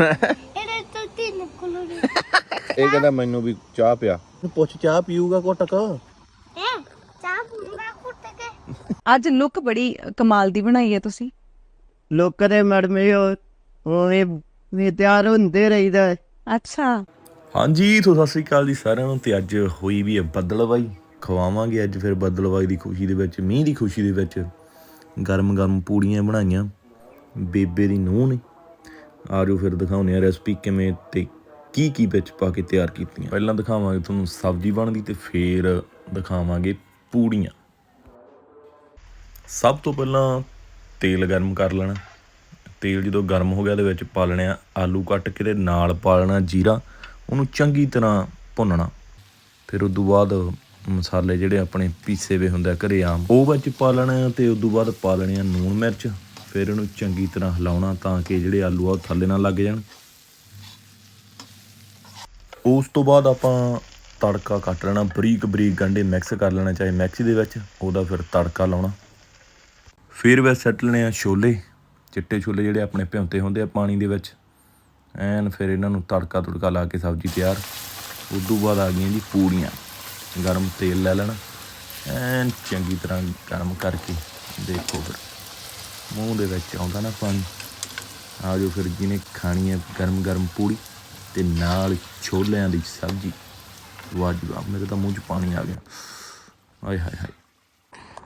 ਇਹਦੇ ਤੋਂ ਤਿੰਨ ਕੁਲੂਰੀ ਇਹ ਕਹਿੰਦਾ ਮੈਨੂੰ ਵੀ ਚਾਹ ਪਿਆ। ਪੁੱਛ ਚਾਹ ਪੀਊਗਾ ਘੁੱਟਕ ਹੈ ਚਾਹ ਪੂਰਾ ਕੁੱਟ ਕੇ? ਅੱਜ ਲੁੱਕ ਬੜੀ ਕਮਾਲ ਦੀ ਬਣਾਈ ਹੈ ਤੁਸੀਂ। ਲੋਕਾਂ ਦੇ ਮੜਮੇ ਉਹ ਵੀ ਤਿਆਰ ਹੁੰਦੇ ਰਹੀਦਾ ਹੈ। ਅੱਛਾ। ਹਾਂਜੀ ਤੋਂ ਸਤਿ ਸ੍ਰੀ ਅਕਾਲ ਜੀ ਸਾਰਿਆਂ ਨੂੰ ਤੇ ਅੱਜ ਹੋਈ ਵੀ ਹੈ ਬੱਦਲਵਾਈ। ਖਵਾਵਾਂਗੇ ਅੱਜ ਫਿਰ ਬੱਦਲਵਾਈ ਦੀ ਖੁਸ਼ੀ ਦੇ ਵਿੱਚ ਮੀਂਹ ਦੀ ਖੁਸ਼ੀ ਦੇ ਵਿੱਚ। ਗਰਮ ਗਰਮ ਪੂੜੀਆਂ ਬਣਾਈਆਂ। ਬੇਬੇ ਦੀ ਨੂੰਹ ਨੇ। ਆਜੋ ਫਿਰ ਦਿਖਾਉਂਦੇ ਆ ਰੈਸਪੀ ਕਿਵੇਂ ਤੇ ਕੀ ਕੀ ਵਿੱਚ ਪਾ ਕੇ ਤਿਆਰ ਕੀਤੀਆਂ। ਪਹਿਲਾਂ ਦਿਖਾਵਾਂਗੇ ਤੁਹਾਨੂੰ ਸਬਜ਼ੀ ਬਣਦੀ ਤੇ ਫਿਰ ਦਿਖਾਵਾਂਗੇ ਪੂੜੀਆਂ। ਸਭ ਤੋਂ ਪਹਿਲਾਂ ਤੇਲ ਗਰਮ ਕਰ ਲੈਣਾ। ਤੇਲ ਜਦੋਂ ਗਰਮ ਹੋ ਗਿਆ ਉਹਦੇ ਵਿੱਚ ਪਾ ਲੈਣੇ ਆਲੂ ਕੱਟ ਕੇ ਤੇ ਨਾਲ ਪਾ ਲੈਣਾ ਜੀਰਾ, ਉਹਨੂੰ ਚੰਗੀ ਤਰ੍ਹਾਂ ਭੁੰਨਣਾ। ਫਿਰ ਉਸ ਤੋਂ ਬਾਅਦ ਮਸਾਲੇ ਜਿਹੜੇ ਆਪਣੇ ਪੀਸੇ ਵੇ ਹੁੰਦੇ ਆ ਘਰੇ ਆਮ, ਉਹ ਵਿੱਚ ਪਾ ਲੈਣਾ ਆ ਤੇ ਉਸ ਤੋਂ ਬਾਅਦ ਪਾ ਲੈਣੇ ਆ ਨੂਣ ਮਿਰਚ। ਫਿਰ ਇਹਨੂੰ ਚੰਗੀ ਤਰ੍ਹਾਂ ਹਿਲਾਉਣਾ ਤਾਂ ਕਿ ਜਿਹੜੇ ਆਲੂ ਆ ਉਹ ਥੱਲੇ ਨਾ ਲੱਗ ਜਾਣ। ਉਸ ਤੋਂ ਬਾਅਦ ਆਪਾਂ ਤੜਕਾ ਕੱਟ ਲੈਣਾ, ਬਰੀਕ ਬਰੀਕ ਗੰਢੇ ਮਿਕਸ ਕਰ ਲੈਣਾ, ਚਾਹੇ ਮਿਕਸੀ ਦੇ ਵਿੱਚ, ਉਹਦਾ ਫਿਰ ਤੜਕਾ ਲਾਉਣਾ। ਫਿਰ ਵਿੱਚ ਸੱਟ ਲੈਣੇ ਆ ਛੋਲੇ, ਚਿੱਟੇ ਛੋਲੇ ਜਿਹੜੇ ਆਪਣੇ ਭਿਉਂਤੇ ਹੁੰਦੇ ਆ ਪਾਣੀ ਦੇ ਵਿੱਚ। ਐਨ ਫਿਰ ਇਹਨਾਂ ਨੂੰ ਤੜਕਾ ਤੁੜਕਾ ਲਾ ਕੇ ਸਬਜ਼ੀ ਤਿਆਰ। ਉਸ ਤੋਂ ਬਾਅਦ ਆ ਗਈਆਂ ਜੀ ਪੂੜੀਆਂ, ਗਰਮ ਤੇਲ ਲੈ ਲੈਣਾ। ਐਨ ਚੰਗੀ ਤਰ੍ਹਾਂ ਗਰਮ ਕਰਕੇ ਦੇਖੋ ਫਿਰ। ਮੂੰਹ ਦੇ ਵਿੱਚ ਆਉਂਦਾ ਨਾ ਪਾਣੀ ਆ ਜੋ ਫਿਰ ਜਿਹਨੇ ਖਾਣੀ ਹੈ ਗਰਮ ਗਰਮ ਪੂੜੀ ਤੇ ਨਾਲ ਛੋਲਿਆਂ ਦੀ ਸਬਜ਼ੀ। ਵਾਹ ਮੇਰੇ ਤਾਂ ਮੂੰਹ 'ਚ ਪਾਣੀ ਆ ਗਿਆ। ਆਏ ਹਾਏ ਹਾਏ।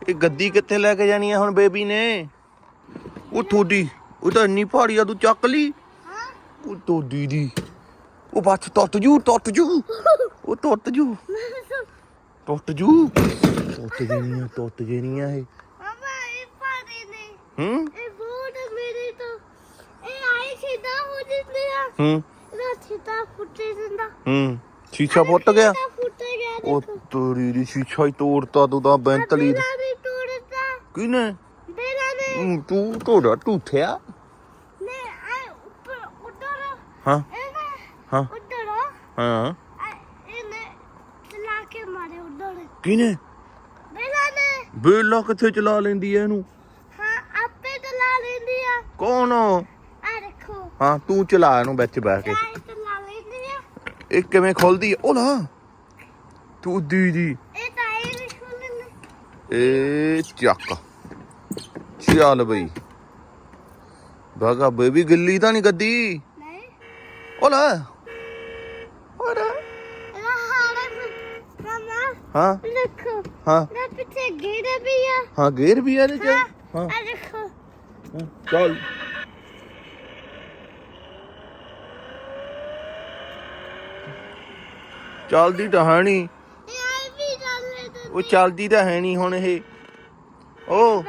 ਇਹ ਗੱਦੀ ਕਿੱਥੇ ਲੈ ਕੇ ਜਾਣੀ ਆ ਹੁਣ ਬੇਬੀ ਨੇ? ਉਹ ਤੁਹਾਡੀ ਉਹ ਤਾਂ ਇੰਨੀ ਭਾਰੀ ਆ ਤੂੰ ਚੱਕ ਲਈ। ਉਹ ਤੁਹਾਡੀ ਦੀ। ਉਹ ਬੱਚ ਟੁੱਟ ਜੂ ਟੁੱਟ ਜੂ। ਉਹ ਟੁੱਟ ਜੂ। ਟੁੱਟ ਜੂ। ਟੁੱਟ ਜਣੀ ਆ ਟੁੱਟ ਜਣੀ ਆ ਇਹ। ਹੂੰ? ਇਹ ਬੋਟ ਮੇਰੀ ਤੋਂ। ਇਹ ਆਈ ਸਿੱਧਾ ਹੋ ਜਿੰਦੇ ਆ। ਹੂੰ। ਇਹਦਾ ਸਿੱਧਾ ਫੁੱਟੇ ਦਿੰਦਾ ਹੂੰ। ਸ਼ੀਸ਼ਾ ਫੁੱਟ ਗਿਆ? ਸਿੱਧਾ ਫੁੱਟ ਗਿਆ ਉਹ ਦੇਖੋ। ਤੋਰੀ ਦੀ ਸ਼ੀਸ਼ਾ ਹੀ ਤੋੜਤਾ ਤੂੰ ਤਾਂ ਬੈਂਤਲੀ ਦੀ। ਤੋੜਤਾ। ਕਿਨੇ ਬੇਲਾ ਨੇ। ਹੂੰ, ਤੂੰ ਤੋੜਾ ਟੂਠਿਆ ਨੇ ਆ ਉੱਪਰ ਉੱਡਰ ਹਾਂ। ਇਹਨੇ ਹਾਂ। ਉੱਡਰ ਹਾਂ। ਇਹਨੇ ਚਲਾ ਕੇ ਮਾਰੇ ਉੱਡਰ ਕਿਨੇ ਬੇਲਾ ਨੇ। ਬੇਲਾ ਕਿੱਥੇ ਚਲਾ ਲੈਂਦੀ ਐ ਇਹਨੂੰ? ਕੌਣ ਆ ਦੇਖੋ। ਹਾਂ ਤੂੰ ਚਲਾ ਇਹਨੂੰ ਵਿੱਚ ਬਹਿ ਕੇ। ਲੈਂਦੀ ਆ। ਇਹ ਕਿਵੇਂ ਖੁੱਲਦੀ? ਉਹ ਨਾ ਤੂੰ ਦੀਦੀ ਇਹ ਤਾਂ ਇਹ ਵੀ ਖੁੱਲ੍ਹਣੀ ਏ ਚੱਕ। ਚੱਲ ਬਈ। ਬਾਗਾ ਬੇਬੀ ਗਿੱਲੀ ਤਾਂ ਨਹੀਂ ਗੱਦੀ। ਨਹੀਂ। ਉਹ ਲੈ। ਇਹਦਾ ਮਮਾ ਹਾਂ। ਦੇਖੋ। ਹਾਂ। ਪਿੱਛੇ ਗੇੜੇ ਵੀ ਆ। ਹਾਂ ਗੇਰ ਵੀ ਆ ਇਹਦੇ ਚ। ਹਾਂ। ਆ ਦੇਖੋ। ਚੱਲ ਚੱਲਦੀ ਤਾਂ ਹੈ ਨਹੀਂ। ਉਹ ਚੱਲਦੀ ਤਾਂ ਹੈ ਨਹੀਂ ਹੁਣ ਇਹ। ਉਹ ਹੋ?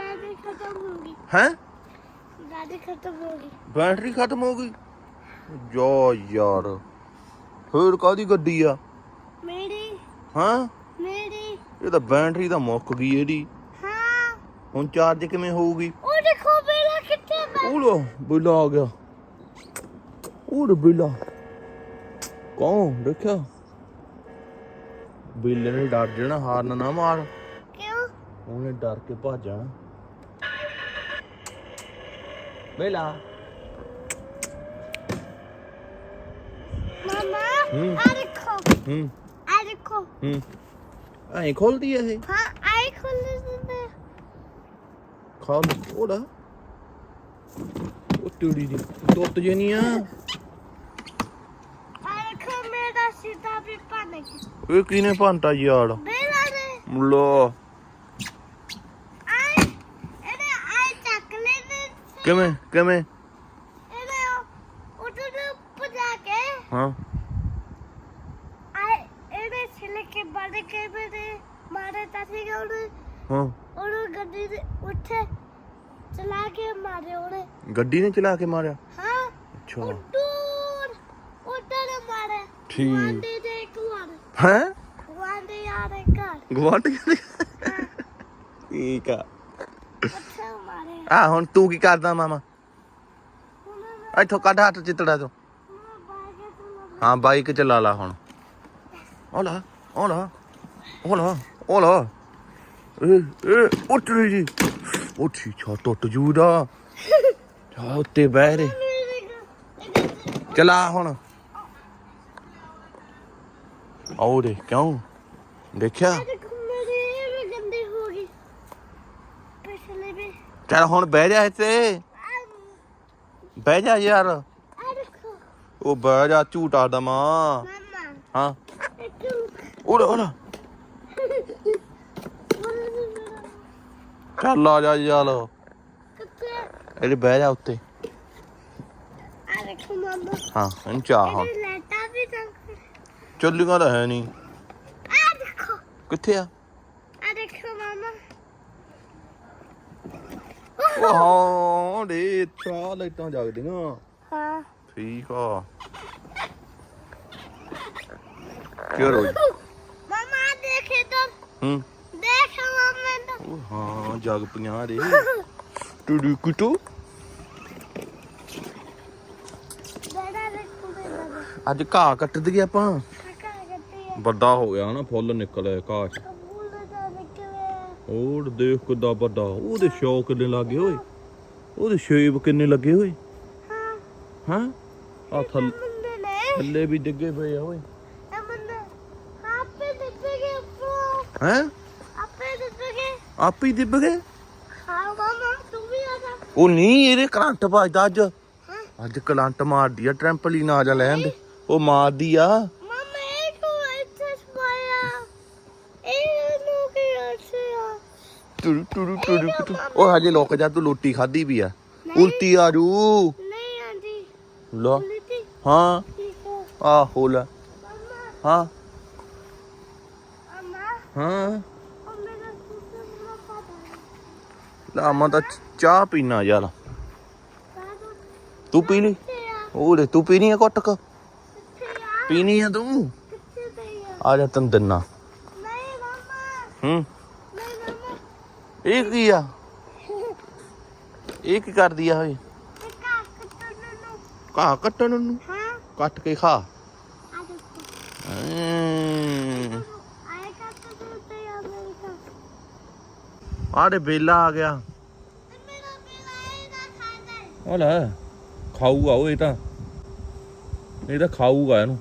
ਖਤਮ ਗਈ ਬੈਟਰੀ ਖਤਮ ਹੋ ਗਈ। ਜਾ ਯਾਰ। ਫੇਰ ਕਾਦੀ ਗੱਡੀ ਆ? ਮੇਰੀ ਹਾਂ? ਮੇਰੀ ਇਹ ਤਾਂ ਬੈਟਰੀ ਤਾਂ ਮੁੱਕ ਗਈ ਇਹਦੀ। ਹਾਂ। ਹੁਣ ਚਾਰਜ ਕਿਵੇਂ ਹੋਊਗੀ? ਲੋ ਬਿੱਲਾ ਆ ਗਿਆ ਉਹ ਬਿੱਲਾ ਕੌਣ ਦੇਖਿਆ ਬਿੱਲੇ ਨੇ ਡਰ ਜਾਣਾ ਹਾਰਨ ਨਾ ਮਾਰ ਕਿਉਂ ਉਹਨੇ ਡਰ ਕੇ ਭੱਜ ਬਿੱਲਾ ਮਮਾ ਹੂੰ। ਆ ਦੇਖੋ ਹੂੰ ਆ ਦੇਖੋ ਹੂੰ ਐਂ ਖੋਲਦੀ ਐ ਇਹ ਹਾਂ ਆਈ ਖੁੱਲ ਦਿੰਦੇ ਖੋਲ ਉਹਦਾ ਉਹ ਟੂੜੀ ਦੀ। ਟੁੱਟ ਜਣੀ ਆ। ਆ ਦੇਖੋ ਮੇਰਾ ਸਿੱਧਾ ਵੀ ਬਣ ਗਿਆ ਇਹ ਕਿਨੇ ਭੰਟਾ ਯਾਰ? ਬੇਲਾ ਨੇ ਲੋ ਆਈ ਇਹਨੇ ਆਈ ਚੱਕ ਲੈਨੇ ਕਿਵੇਂ ਕਿਵੇਂ? ਇਹਨੇ ਉਧਰ ਨੂੰ ਭਜਾ ਕੇ ਹਾਂ। ਆਏ ਇਹਨੇ ਛਿਲ ਕੇ ਬੜ ਕੇ ਮੇਰੇ ਮਾਰੇ ਤਾਂ ਸੀਗਾ ਉਹਨੇ। ਹਾਂ। ਉਹਨੂੰ ਗੱਡੀ ਦੇ ਉੱਥੇ ਚਲਾ ਕੇ ਮਾਰੇ ਉਹਨੇ। ਗੱਡੀ ਨੇ ਚਲਾ ਕੇ ਮਾਰਿਆ? ਹਾਂ। ਅੱਛਾ। ਉਧਰ ਉਧਰ ਮਾਰੇ ਠੀਕ। ਗੁਆਂਢੀ ਦੇ ਘਰ ਹੈ? ਆ ਦੇ ਘਰ। ਗਵਾਂਟ ਠੀਕ ਆ। ਉੱਥੇ ਮਾਰੇ ਆ ਹੁਣ ਤੂੰ ਕੀ ਕਰਦਾ ਮਾਮਾ? ਇੱਥੋਂ ਕੱਢ ਹੱਥ ਚਿੱਤੜਾ ਤੋਂ। ਨੇ ਬਾਗੇ ਤੋਂ ਹਾਂ ਬਾਈਕ ਚਲਾ ਲਾ ਹੁਣ। ਓਲਾ ਓਲਾ ਓਲਾ ਓਲਾ ਏ ਏ ਉੱਠ ਰਹੀ ਜੀ। ਉੱਠੀ ਛਾ ਟੁੱਟ ਜੂਦਾ। ਛਾ ਉੱਤੇ ਬਹਿ ਰੇ ਚਲਾ ਹੁਣ। ਆਓ ਦੇ ਕਿਉਂ? ਦੇਖਿਆ? ਚੱਲ ਹੁਣ ਬਹਿ ਜਾ ਇੱਥੇ। ਬਹਿ ਜਾ ਯਾਰ। ਉਹ ਬਹਿ ਜਾ ਝੂਟਾ ਦਮਾ। ਹਾਂ। ਇੱਕ ਉੜ। ਚੱਲ ਆ ਜਾ ਯਾਰ ਕਿੱਥੇ ਇਹਦੇ ਬਹਿ ਜਾ ਉੱਤੇ। ਆ ਦੇਖੋ ਮਮਾ। ਹਾਂ ਇਹਨੂੰ ਚਾਹ। ਹੁਣ ਇਹ ਲੈਟਾ ਵੀ ਤਾਂ ਚੱਲੀਆਂ ਤਾਂ ਹੈ ਨਹੀਂ। ਆ ਦੇਖੋ। ਕਿੱਥੇ ਆ? ਆ ਦੇਖੋ ਮਮਾ। ਹਾਂ ਦੇ ਚਾਹ ਲਾਈਟਾਂ ਜਗਦੀਆਂ। ਹਾਂ। ਠੀਕ ਆ। ਕਿਉਂ ਮਮਾ ਦੇਖੇ ਤਾਂ। ਹੂੰ। ਉਹ ਹਾਂ ਜਗ ਰੇ। ਟੁਡੂ ਕੁਟੂ ਬੜਾ ਅੱਜ ਘਾਹ ਕੱਟ ਦਈਏ ਆਪਾਂ। ਵੱਡਾ ਹੋ ਗਿਆ ਨਾ ਫੁੱਲ ਨਿਕਲਿਆ ਘਾਹ ਚ। ਨਿਕਲੇ ਉਹ ਦੇਖ ਕਿੱਦਾਂ ਵੱਡਾ। ਉਹਦੇ ਸ਼ੌ ਕਿੰਨੇ ਲੱਗੇ ਓਏ ਉਹਦੇ ਸ਼ੇਪ ਕਿੰਨੇ ਲੱਗੇ ਓਏ ਹਾਂ? ਹਾਂ ਆ ਥੱਲੇ ਥੱਲੇ ਵੀ ਡਿੱਗੇ ਪਏ ਆ ਓਏ। ਹੈ? ਆਪੇ ਹੀ ਦਿਬ ਗਏ? ਹਾਂ ਮਮਾ ਤੂੰ ਵੀ ਆ ਜਾ। ਉਹ ਨਹੀਂ ਇਹਦੇ ਕਰੰਟ ਵੱਜਦਾ ਅੱਜ। ਅੱਜ ਕਰੰਟ ਮਾਰਦੀ ਆ ਟ੍ਰੈਂਪਲਿਨ ਆ ਜਾ ਲੈਣ ਦੇ। ਉਹ ਮਾਰਦੀ ਆ। ਮਮਾ ਇਹ ਕੋ ਇੱਥੇ ਸਮਾਇਆ। ਇਹ ਨੂੰ ਕੀ ਆਸਿਆ ਟੁਰੂ ਟੁਰੂ ਟੁਰੂ ਟੁਰੂ। ਉਹ ਹਜੇ ਲੁੱਕ ਜਾ ਤੂੰ ਰੋਟੀ ਖਾਦੀ ਵੀ ਆ। ਉਲਟੀ ਆ ਰੂ ਨਹੀਂ ਆਂਦੀ ਲੋ। ਲਿੱਤੀ ਹਾਂ। ਠੀਕ ਹੈ ਆਹੋ ਲੈ। ਮਮਾ। ਹਾਂ। ਹਾਂ ਉਹ ਮੇਰਾ ਸੁਸੂ ਨਾ ਲਾ ਮੈਂ ਤਾਂ ਚਾਹ ਪੀਣਾ ਯਾਰ। ਤੂੰ ਪੀ ਲਈ? ਕਿੱਥੇ ਆ ਉਹ ਲੈ ਤੂੰ ਪੀਣੀ ਆ ਘੁੱਟ ਕ? ਪੀਣੀ ਆ ਤੂੰ? ਆ ਜਾ ਤੈਨੂੰ ਦਿੰਨਾ। ਨਹੀਂ ਮਮਾ ਹੂੰ। ਨਹੀਂ ਮਮਾ ਇਹ ਕੀ ਆ? ਇਹ ਕੀ ਕਰਦੀ ਆ ਓਏ ਕਾ ਕੱਟਣ ਨੂੰ। ਨੂੰ? ਹਾਂ। ਕੱਟ ਕੇ ਖਾ। ਆ ਦੇਖੋ ਐਂ। ਆਏ ਕੱਟ ਦੇ ਤੇ ਆ ਮੇਰਾ ਆਹ ਦੇ ਬੇਲਾ ਆ ਗਿਆ। ਆ ਲੈ ਖਾਊਗਾ ਉਹ ਇਹ ਤਾਂ। ਇਹ ਤਾਂ ਖਾਊਗਾ ਇਹਨੂੰ।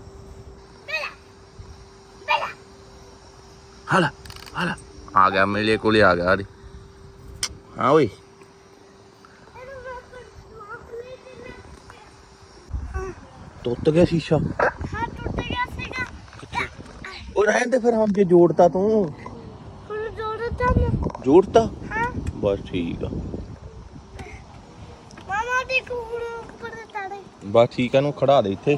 ਹਾਲਾ ਹਾਲਾ। ਆ ਗਿਆ ਮੇਰੇ ਕੋਲੇ ਆ ਗਿਆ ਅਰੇ ਹਾਂ ਓਏ। ਟੁੱਟ ਗਿਆ ਸ਼ੀਸ਼ਾ। ਹਾਂ ਟੁੱਟ ਗਿਆ ਸੀਗਾ। ਉਹ ਰਹਿਣ ਦੇ ਫਿਰ ਹਮ ਜੇ ਜੋੜਤਾ ਤੂੰ। ਮੈਂ ਜੋੜਤਾ ਹਾਂ। ਬਸ ਠੀਕ ਆ। ਮਾਮਾ ਦੀ ਕੁੜ ਉੱਪਰ ਤੜੇ। ਬਸ ਠੀਕ ਆ ਨੂੰ ਖੜਾ ਦੇ ਇੱਥੇ।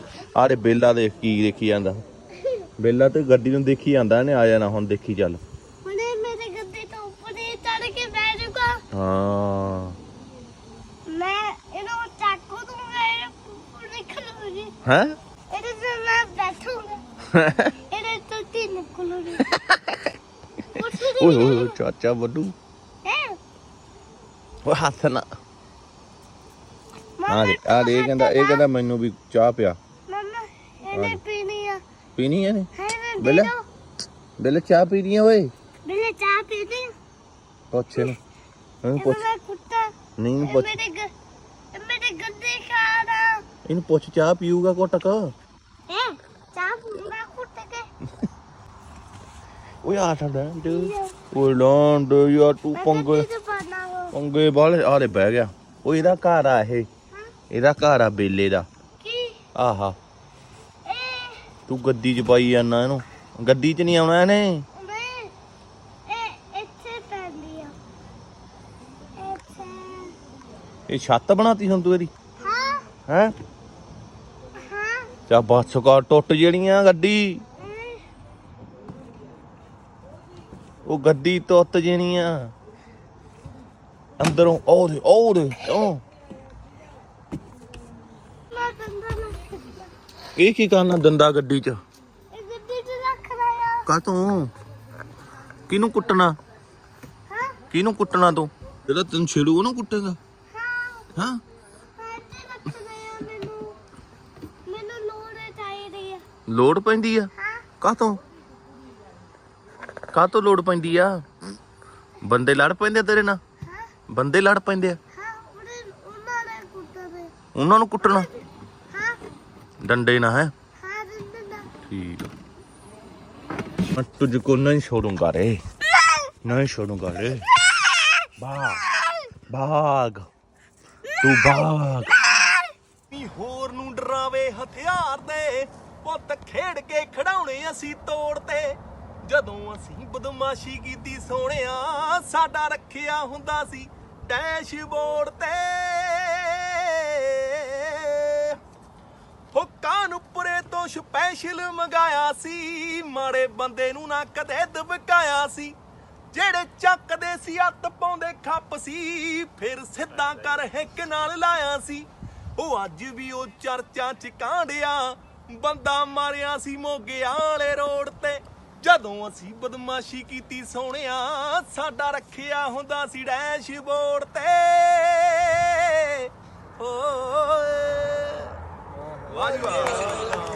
ਦੇ ਬੇਲਾ ਦੇਖ ਕੀ ਦੇਖੀ ਜਾਂਦਾ। ਬੇਲਾ ਤੇ ਗੱਡੀ ਨੂੰ ਦੇਖੀ ਜਾਂਦਾ ਇਹਨੇ ਆ ਜਾਣਾ ਹੁਣ ਦੇਖੀ ਚੱਲ। ਹੁਣੇ ਮੇਰੇ ਗੱਦੇ ਤੋਂ ਉੱਪਰ ਹੀ ਚੜ ਕੇ ਬਹਿ ਜਾਊਗਾ। ਹਾਂ। ਮੈਂ ਇਹਨੂੰ ਚਾਕੂ ਦੂੰਗਾ ਇਹ ਉੱਪਰ ਨਿਕਲੂਗੀ ਹੈ? ਇਹਦੇ ਤੇ ਮੈਂ ਬੈਠੂਗਾ ਇਹਦੇ ਤੋਂ ਤੀ ਨਿਕਲੂਗੀ ਓਏ ਓਏ ਓਏ, ਚਾਚਾ ਵੱਡੂ ਉਹ ਹੱਥ ਨਾ ਆ ਦੇ ਆ ਦੇ ਇਹ ਕਹਿੰਦਾ ਇਹ ਕਹਿੰਦਾ ਮੈਨੂੰ ਵੀ ਚਾਹ ਪਿਆ ਮਮਾ ਇਹਨੇ ਪੀਣੀ ਆ ਪੀਣੀ ਹੈ ਨੇ ਬਿੱਲੇ? ਬੇਲੇ ਚਾਹ ਪੀਣੀ ਆ ਓਏ ਬਿਲੇ ਚਾਹ ਪੀਣੀ? ਪੁੱਛ ਇਹਨੂੰ ਇਹਨੂੰ ਪੁੱਛ ਕੁੱਤਾ ਨਹੀਂ ਪੁੱਛ ਮੇਰੇ ਮੇਰੇ ਗੱਦੇ ਖਾਣਾ ਇਹਨੂੰ ਪੁੱਛ ਚਾਹ ਪੀਊਗਾ ਘੁੱਟਕ ਹੈ ਚਾਹ ਪੂਰਾ ਕੁੱਟ ਕੇ ਓਏ ਆ ਠੰਡਾ ਓਏ ਲੌਂਡ ਯਾਰ ਤੂੰ ਪੰਗੇ ਗੱਦੇ ਪੰਗੇ ਵਾਲੇ ਆਲੇ ਬਹਿ ਗਿਆ ਉਹ ਇਹਦਾ ਘਰ ਆ ਇਹ ਇਹਦਾ ਘਰ ਆ ਬੇਲੇ ਦਾ ਕੀ ਆਹਾ ਤੂੰ ਗੱਦੀ 'ਚ ਪਾਈ ਜਾਂਦਾ ਇਹਨੂੰ ਗੱਡੀ 'ਚ ਨਹੀਂ ਆਉਣਾ ਇਹਨੇ ਇਹ ਛੱਤ ਬਣਾਤੀ ਹੁਣ ਤੂੰ ਇਹਦੀ? ਹਾਂ ਹੈ? ਹਾਂ ਚਾ ਬੱਸ ਕਾ ਟੁੱਟ ਜਿਹੜੀਆਂ ਗੱਡੀ ਇਹ, ਉਹ ਗੱਡੀ ਟੁੱਟ ਜਣੀਆਂ ਅੰਦਰੋਂ ਉਹ ਦੇ ਉਹ ਦੇ ਉਹ। ਇਹ ਕੀ ਕਰਨਾ ਦੰਦਾ ਗੱਡੀ 'ਚ? ਇਹ ਗੱਡੀ ਤੇ? ਕਿਹਨੂੰ ਕੁੱਟਣਾ? ਹਾਂ ਕਿਹਨੂੰ ਕੁੱਟਣਾ ਤੂੰ? ਜਿਹੜਾ ਤੈਨੂੰ ਛੇੜੂ ਉਹਨੂੰ ਕੁੱਟੇਗਾ। ਹਾਂ। ਹਾਂ ਲੋੜ ਹੈ ਚਾਹੀਦੀ ਆ। ਲੋੜ ਪੈਂਦੀ ਕਾਹ ਤੋਂ ਲੋੜ ਪੈਂਦੀ ਆ? ਬੰਦੇ ਲੜ ਪੈਂਦੇ ਆ ਤੇਰੇ ਨਾਲ? ਬੰਦੇ ਲੜ ਪੈਂਦੇ ਆ? ਉਹਨਾਂ ਨੂੰ ਕੁੱਟਣਾ? ਹਾਂ। ਡੰਡੇ ਨਾਲ ਹੈ? ਨਾ। ਠੀਕ ਮੈਂ ਤੁਝ ਕੋ ਨਹੀਂ ਛੋੜੂੰਗਾ ਰੇ। ਨਹੀਂ ਛੋੜੂੰਗਾ ਰੇ। ਬਾਗ ਬਾਗ। ਤੂੰ ਬਾਗ। ਨੀ ਹੋਰ ਨੂੰ ਡਰਾਵੇ ਹਥਿਆਰ ਦੇ। ਪੁੱਤ ਖੇਡ ਕੇ ਖੜਾਉਣੇ ਅਸੀਂ ਤੋੜ ਤੇ ਜਦੋਂ ਅਸੀਂ ਬਦਮਾਸ਼ੀ ਕੀਤੀ ਸੋਹਣਿਆ, ਸਾਡਾ ਰੱਖਿਆ ਹੁੰਦਾ ਸੀ ਡੈਸ਼ਬੋਰਡ ਤੇ। ਹੋ ਕਾਨਪੁਰੇ ਤੋਂ ਸਪੈਸ਼ਲ ਮੰਗਾਇਆ ਸੀ, ਮਾੜੇ ਬੰਦੇ ਨੂੰ ਨਾ ਕਦੇ ਦਬਕਾਇਆ ਸੀ। ਜਿਹੜੇ ਚੱਕਦੇ ਸੀ ਹੱਥ ਪਾਉਂਦੇ ਖੱਪ ਸੀ, ਫਿਰ ਸਿੱਧਾ ਕਰ ਹਿੱਕ ਨਾਲ ਲਾਇਆ ਸੀ। ਉਹ ਅੱਜ ਵੀ ਉਹ ਚਰਚਾਂ ਚ ਕਾਂਡਿਆ, ਬੰਦਾ ਮਾਰਿਆ ਸੀ ਮੋਗੇ ਵਾਲੇ ਰੋਡ ਤੇ। ਜਦੋਂ ਅਸੀਂ ਬਦਮਾਸ਼ੀ ਕੀਤੀ ਸੋਹਣਿਆ, ਸਾਡਾ ਰੱਖਿਆ ਹੁੰਦਾ ਸੀ ਡੈਸ਼ਬੋਰਡ ਤੇ। ਓਏ। ਵਾਹ ਜੀ ਵਾਹ।